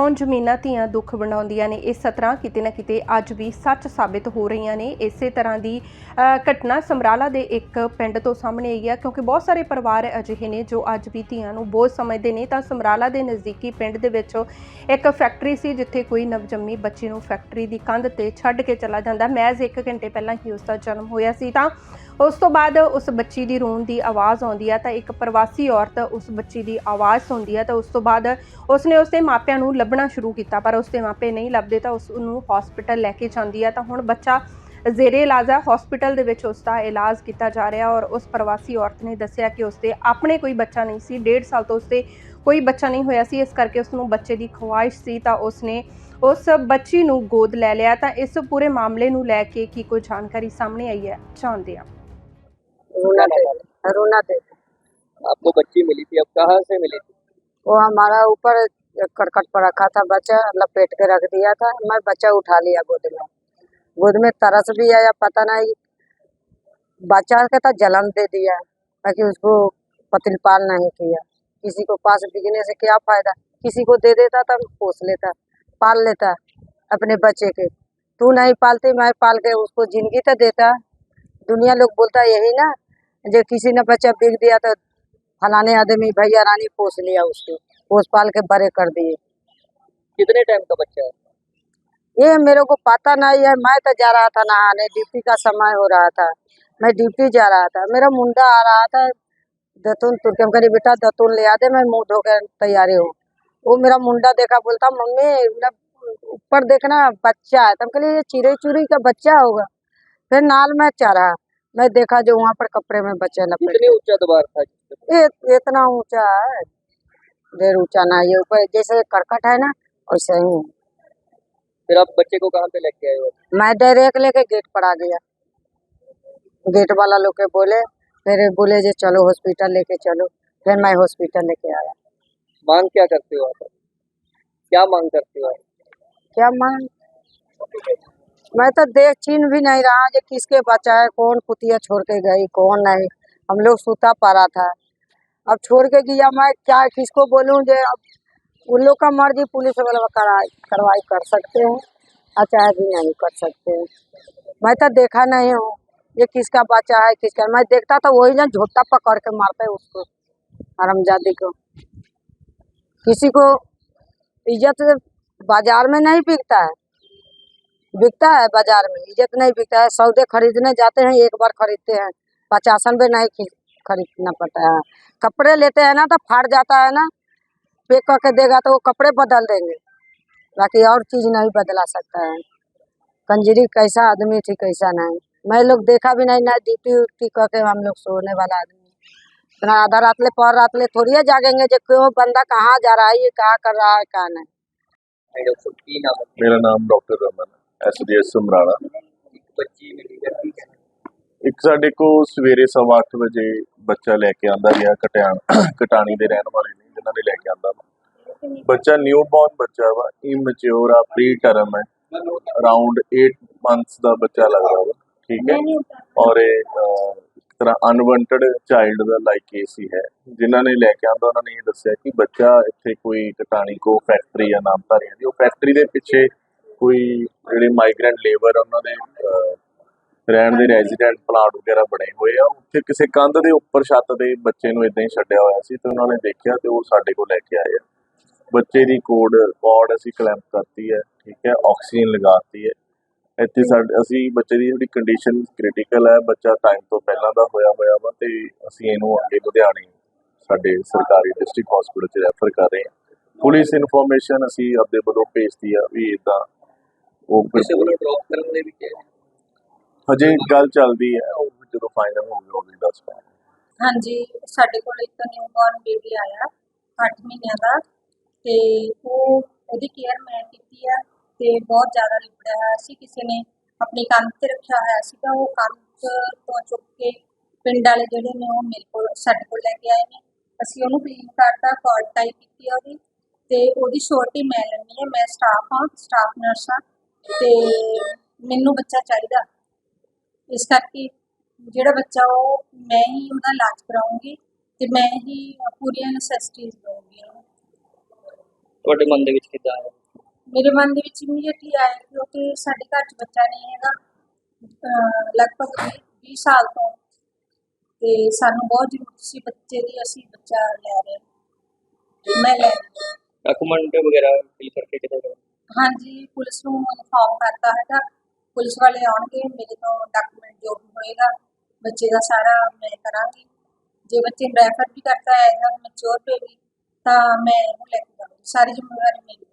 ਹੁਣ ਜ਼ਮੀਨਾਂ ਧੀਆਂ ਦੁੱਖ ਬਣਾਉਂਦੀਆਂ ਨੇ। ਇਸ ਸਤਰਾਂ ਕਿਤੇ ਨਾ ਕਿਤੇ ਅੱਜ ਵੀ ਸੱਚ ਸਾਬਿਤ ਹੋ ਰਹੀਆਂ ਨੇ। ਇਸੇ ਤਰ੍ਹਾਂ ਦੀ ਘਟਨਾ ਸਮਰਾਲਾ ਦੇ ਇੱਕ ਪਿੰਡ ਤੋਂ ਸਾਹਮਣੇ ਆਈ ਹੈ, ਕਿਉਂਕਿ ਬਹੁਤ ਸਾਰੇ ਪਰਿਵਾਰ ਅਜਿਹੇ ਨੇ ਜੋ ਅੱਜ ਵੀ ਧੀਆਂ ਨੂੰ ਬੋਝ ਸਮਝਦੇ ਨੇ। ਤਾਂ ਸਮਰਾਲਾ ਦੇ ਨਜ਼ਦੀਕੀ ਪਿੰਡ ਦੇ ਵਿੱਚ ਇੱਕ ਫੈਕਟਰੀ ਸੀ, ਜਿੱਥੇ ਕੋਈ ਨਵਜੰਮੀ ਬੱਚੀ ਨੂੰ ਫੈਕਟਰੀ ਦੀ ਕੰਧ ਤੇ ਛੱਡ ਕੇ ਚਲਾ ਜਾਂਦਾ। ਮਹਿਜ਼ 1 ਘੰਟੇ ਪਹਿਲਾਂ ਹੀ ਉਸ ਦਾ ਜਨਮ ਹੋਇਆ ਸੀ। ਤਾਂ ਉਸ ਤੋਂ ਬਾਅਦ ਉਸ ਬੱਚੀ ਦੀ ਰੋਣ ਦੀ ਆਵਾਜ਼ ਆਉਂਦੀ ਹੈ ਤਾਂ ਇੱਕ ਪ੍ਰਵਾਸੀ ਔਰਤ ਉਸ ਬੱਚੀ ਦੀ ਆਵਾਜ਼ ਸੁਣਦੀ ਹੈ ਤਾਂ ਉਸ ਤੋਂ ਬਾਅਦ ਉਸਨੇ ਉਸਦੇ ਮਾਪਿਆਂ ਨੂੰ ਲੱਭਣਾ ਸ਼ੁਰੂ ਕੀਤਾ। ਪਰ ਉਸਦੇ ਮਾਪੇ ਨਹੀਂ ਲੱਭਦੇ, ਤਾਂ ਉਸ ਨੂੰ ਹਸਪੀਟਲ ਲੈ ਕੇ ਜਾਂਦੀ ਹੈ ਤਾਂ ਹੁਣ ਬੱਚਾ ਜ਼ੇਰੇ ਇਲਾਜ ਹੈ ਹਸਪੀਟਲ ਦੇ ਵਿੱਚ ਉਸ ਦਾ ਇਲਾਜ ਕੀਤਾ ਜਾ ਰਿਹਾ ਔਰ ਉਸ ਪ੍ਰਵਾਸੀ ਔਰਤ ਨੇ ਦੱਸਿਆ ਕਿ ਉਸਦੇ ਆਪਣੇ ਕੋਈ ਬੱਚਾ ਨਹੀਂ ਸੀ। ਡੇਢ ਸਾਲ ਤੋਂ ਉਸਦੇ ਕੋਈ ਬੱਚਾ ਨਹੀਂ ਹੋਇਆ ਸੀ। ਇਸ ਕਰਕੇ ਉਸ ਨੂੰ ਬੱਚੇ ਦੀ ਖਵਾਇਸ਼ ਸੀ, ਤਾਂ ਉਸਨੇ ਉਸ ਬੱਚੀ ਨੂੰ ਗੋਦ ਲੈ ਲਿਆ। ਤਾਂ ਇਸ ਪੂਰੇ ਮਾਮਲੇ ਨੂੰ ਲੈ ਕੇ ਕੀ ਕੋਈ ਜਾਣਕਾਰੀ ਸਾਹਮਣੇ ਆਈ ਹੈ, ਜਾਣਦੇ ਹਾਂ। रूना देवी आपको बच्ची मिली थी अब कहाँ से मिली थी? वो हमारा ऊपर एक करकट पर रखा था बच्चा लपेट के रख दिया था मैं बच्चा उठा लिया गोद में। गोद में तरस भी आया पता नहीं बच्चा का तो जन्म दे दिया ताकि उसको पतिल पाल नहीं किया। किसी को पास बिकने से क्या फ़ायदा? किसी को दे देता तो पोस लेता पाल लेता अपने बच्चे के। तू नहीं पालती मैं पाल के उसको ज़िंदगी तो देता। दुनिया लोग बोलता यही ना जो किसी ने बच्चा बिक दिया तो फलाने आदमी भैया रानी पोस लिया उसको पोस पाल के बड़े कर दिए। कितने टाइम का बच्चा है? ये मेरे को पता नहीं है मैं तो जा रहा था नहाने ड्यूटी का समय हो रहा था। मैं ड्यूटी जा रहा था मेरा मुंडा आ रहा था दतून तुर के हम बेटा दतून ले आ दे मैं मुँह धो के तैयारी हूँ। वो मेरा मुंडा देखा बोलता मम्मी ऊपर देखना बच्चा है। तब कही ये चिड़ई चुरी का बच्चा होगा। फिर नाल में चढ़ा। मैं देखा जो वहाँ पर कपड़े में बच्चा लपेट। ऊँचा दीवार था? ये इतना ऊँचा है। ढेर ऊँचा ना ये ऊपर जैसे करकट है ना वैसे ही। फिर आप बच्चे को कहाँ पे लेके आए हो? मैं डायरेक्ट लेके गेट पर आ गया। गेट वाला लोग के बोले फिर बोले जे चलो हॉस्पिटल लेके चलो। फिर मैं हॉस्पिटल लेके आया। मांग क्या करते हो आप? क्या मांग करते हो क्या मांग? मैं तो देख चिन्ह भी नहीं रहा जो किसके बच्चा है कौन कुतिया छोड़ के गई, कौन नहीं। हम लोग सूता पड़ा था। अब छोड़ के गया मैं, क्या किसको बोलूँ जो अब उन लोग का मर्ज़ी पुलिस वाला कार्रवाई कर सकते हैं और चाहे भी नहीं कर सकते हैं। मैं तो देखा नहीं हूँ ये किसका बच्चा है किसका मैं देखता तो वही ना झोटा पकड़ के मारते उसको, हरमजादी को। किसी को इज़्ज़त बाज़ार में नहीं बिकता है। बिकता है बाज़ार में, इज़्ज़त नहीं बिकता है, सौदे खरीदने जाते हैं, एक बार खरीदते हैं, पचासन नहीं खरीदना पड़ता है। कपड़े लेते हैं ना तो फाड़ जाता है ना, पैक करके देगा तो वो कपड़े बदल देंगे, बाकी और चीज़ नहीं बदला सकता है। कंजरी कैसा आदमी थी, कैसा नहीं। मैं लोग देखा भी नहीं, ना ड्यूटी उट्टी करके हम लोग सोने वाला आदमी। इतना आधा रात ले, पर रात ले थोड़ी है जागेंगे जो क्यों बंदा कहाँ जा रहा है, ये कहाँ कर रहा है, कहाँ नहीं। मेरा नाम डॉक्टर रमन है। ਐਸਡੀਐਸ ਸਮਰਾਲਾ। ਬੱਚੀ ਮਿਲੀ ਇੱਕ ਸਾਡੇ ਕੋ ਸਵੇਰੇ 8:30 ਵਜੇ ਬੱਚਾ ਲੈ ਕੇ ਆਂਦਾ ਰਿਹਾ ਕਟਿਆਣ ਕਟਾਣੀ ਦੇ ਰਹਿਣ ਵਾਲੇ ਨੇ ਜਿਨ੍ਹਾਂ ਨੇ ਲੈ ਕੇ ਆਂਦਾ ਬੱਚਾ ਨਿਊਬੋਰਨ ਬੱਚਾ ਵਾ ਇਮੈਚਿਓਰ ਆ ਪ੍ਰੀ ਟਰਮ ਹੈ। ਅਰਾਊਂਡ 8 ਮੰਥਸ ਦਾ ਬੱਚਾ ਲੱਗਦਾ ਵਾ ਠੀਕ ਹੈ। ਔਰ ਇਹ ਤਰ੍ਹਾਂ ਅਨਵਾਂਟਡ ਚਾਈਲਡ ਦਾ ਲਾਈਕ ਕੇਸ ਹੀ ਹੈ। ਜਿਨ੍ਹਾਂ ਨੇ ਲੈ ਕੇ ਆਂਦਾ ਉਹਨਾਂ ਨੇ ਇਹ ਦੱਸਿਆ ਕਿ ਬੱਚਾ ਇੱਥੇ ਕੋਈ ਕਟਾਣੀ ਕੋ ਫੈਕਟਰੀ ਜਾਂ ਨਾਮਧਾਰੀਆਂ ਦੀ ਉਹ ਫੈਕਟਰੀ ਦੇ ਪਿੱਛੇ ਕੋਈ ਜਿਹੜੇ ਮਾਈਗ੍ਰੈਂਟ ਲੇਬਰ ਉਹਨਾਂ ਦੇ ਰਹਿਣ ਦੇ ਰੈਜ਼ੀਡੈਂਟ ਪਲਾਟ ਵਗੈਰਾ ਬਣੇ ਹੋਏ ਆ। ਉੱਥੇ ਕਿਸੇ ਕੰਧ ਦੇ ਉੱਪਰ ਛੱਤ ਦੇ ਬੱਚੇ ਨੂੰ ਇਦਾਂ ਹੀ ਛੱਡਿਆ ਹੋਇਆ ਸੀ ਤੇ ਉਹਨਾਂ ਨੇ ਦੇਖਿਆ ਤੇ ਉਹ ਸਾਡੇ ਕੋਲ ਲੈ ਕੇ ਆਏ ਆ। ਬੱਚੇ ਦੀ ਕੋਡ ਕਾਰਡ ਅਸੀਂ ਕਲੈਂਪ ਕਰਤੀ ਹੈ, ਠੀਕ ਹੈ, ਆਕਸੀਜਨ ਲਗਾਤੀ ਹੈ। ਇੱਥੇ ਸਾਡੇ ਅਸੀਂ ਬੱਚੇ ਦੀ ਜਿਹੜੀ ਕੰਡੀਸ਼ਨ ਕ੍ਰਿਟੀਕਲ ਹੈ, ਬੱਚਾ ਟਾਈਮ ਤੋਂ ਪਹਿਲਾਂ ਦਾ ਹੋਇਆ ਹੋਇਆ ਵਾ ਤੇ ਅਸੀਂ ਇਹਨੂੰ ਅੱਗੇ ਲੁਧਿਆਣੇ ਸਾਡੇ ਸਰਕਾਰੀ ਡਿਸਟ੍ਰਿਕਟ ਹਸਪੀਟਲ 'ਚ ਰੈਫਰ ਕਰ ਰਹੇ ਹਾਂ। ਪੁਲਿਸ ਇਨਫੋਰਮੇਸ਼ਨ ਅਸੀਂ ਆਪਦੇ ਵੱਲੋਂ ਭੇਜਤੀ ਆ ਵੀ ਇਦਾਂ ਉਹ ਕਿਸੇ ਵੱਲੋਂ ਡ੍ਰੌਪ ਕਰਨ ਦੇ ਵੀ ਕਿਹਾ ਹਜੇ ਗੱਲ ਚੱਲਦੀ ਹੈ ਉਹ ਜਦੋਂ ਫਾਈਨਲ ਹੋ ਜਾਊਗਾ ਉਦੋਂ ਹੀ ਦੱਸ ਪਾਵਾਂਗੇ ਹਾਂਜੀ ਸਾਡੇ ਕੋਲ ਇੱਕ ਨਿਊਬੋਰਨ ਬੇਬੀ ਆਇਆ 8 ਮਹੀਨਿਆਂ ਦਾ ਤੇ ਉਹ ਉਹਦੀ ਕੇਅਰ ਮੈਂ ਕੀਤੀ ਆ ਤੇ ਬਹੁਤ ਜ਼ਿਆਦਾ ਲਿਬੜਿਆ ਹੋਇਆ ਸੀ। ਕਿਸੇ ਨੇ ਆਪਣੇ ਕੰਮ ਤੇ ਰੱਖਿਆ ਹੋਇਆ ਸੀਗਾ ਉਹ ਕੰਮ ਤੋਂ ਚੁੱਕ ਕੇ ਪਿੰਡ ਵਾਲੇ ਜਿਹੜੇ ਨੇ ਉਹ ਮੇਰੇ ਕੋਲ ਸਾਡੇ ਕੋਲ ਲੈ ਕੇ ਆਏ ਨੇ। ਅਸੀਂ ਉਹਨੂੰ ਕਲੀਨ ਕਰਤਾ ਕਾਰਡ ਟਾਈਪ ਕੀਤੀ ਉਹਦੀ ਤੇ ਉਹਦੀ ਸ਼ੋਰਟੀ ਮੈਂ ਲੈਣੀ ਹੈ ਮੈਂ ਸਟਾਫ ਹਾਂ ਸਟਾਫ ਨਰਸ ਹਾਂ। ਤੇ ਮੈਨੂੰ ਬੱਚਾ ਚਾਹੀਦਾ। ਇਸ ਕਰਕੇ ਜਿਹੜਾ ਬੱਚਾ ਉਹ ਮੈਂ ਹੀ ਉਹਦਾ ਇਲਾਜ ਕਰਾਉਂਗੀ ਤੇ ਮੈਂ ਹੀ ਪੂਰੀਆਂ ਨੈਸੈਸਿਟੀਜ਼ ਦਊਂਗੀ ਉਹਨੂੰ। ਤੁਹਾਡੇ ਮਨ ਦੇ ਵਿੱਚ ਕਿੱਦਾਂ ਆਇਆ? ਮੇਰੇ ਮਨ ਦੇ ਵਿੱਚ ਇਮੀਡੀਏਟਲੀ ਆਇਆ ਕਿਉਂਕਿ ਸਾਡੇ ਘਰ 'ਚ ਬੱਚਾ ਨਹੀਂ ਹੈਗਾ। ਅਹ ਲਗਭਗ 20 ਸਾਲ ਤੋਂ। ਤੇ ਸਾਨੂੰ ਬਹੁਤ ਜ਼ਰੂਰਤ ਸੀ ਬੱਚੇ ਦੀ ਅਸੀਂ ਬੱਚਾ ਲੈ ਰਹੇ। ਹਾਂ। ਮੈਂ ਲੈ ਰਹੀ ਹਾਂ। ਡਾਕੂਮੈਂਟ ਵਗੈਰਾ ਫਿਲ ਕਰਕੇ ਕਿੱਦਾਂ ਕਰੋ ਹਾਂਜੀ ਪੁਲਿਸ ਨੂੰ ਇਨਫਾਰਮ ਕਰਤਾ ਹੈਗਾ ਪੁਲਿਸ ਵਾਲੇ ਆਉਣਗੇ ਮੇਰੇ ਤੋਂ ਡਾਕੂਮੈਂਟ ਜੋ ਵੀ ਹੋਏਗਾ ਬੱਚੇ ਦਾ ਸਾਰਾ ਮੈਂ ਕਰਾਂਗੀ ਜੇ ਬੱਚੇ ਨੂੰ ਰੈਫਰ ਵੀ ਕਰਤਾ ਹੈ ਮੈਚੋਰ ਪੇ ਵੀ ਤਾਂ ਮੈਂ ਉਹ ਲੈ ਕੇ ਜਾਵਾਂਗੀ ਸਾਰੀ ਜ਼ਿੰਮੇਵਾਰੀ ਮੇਰੀ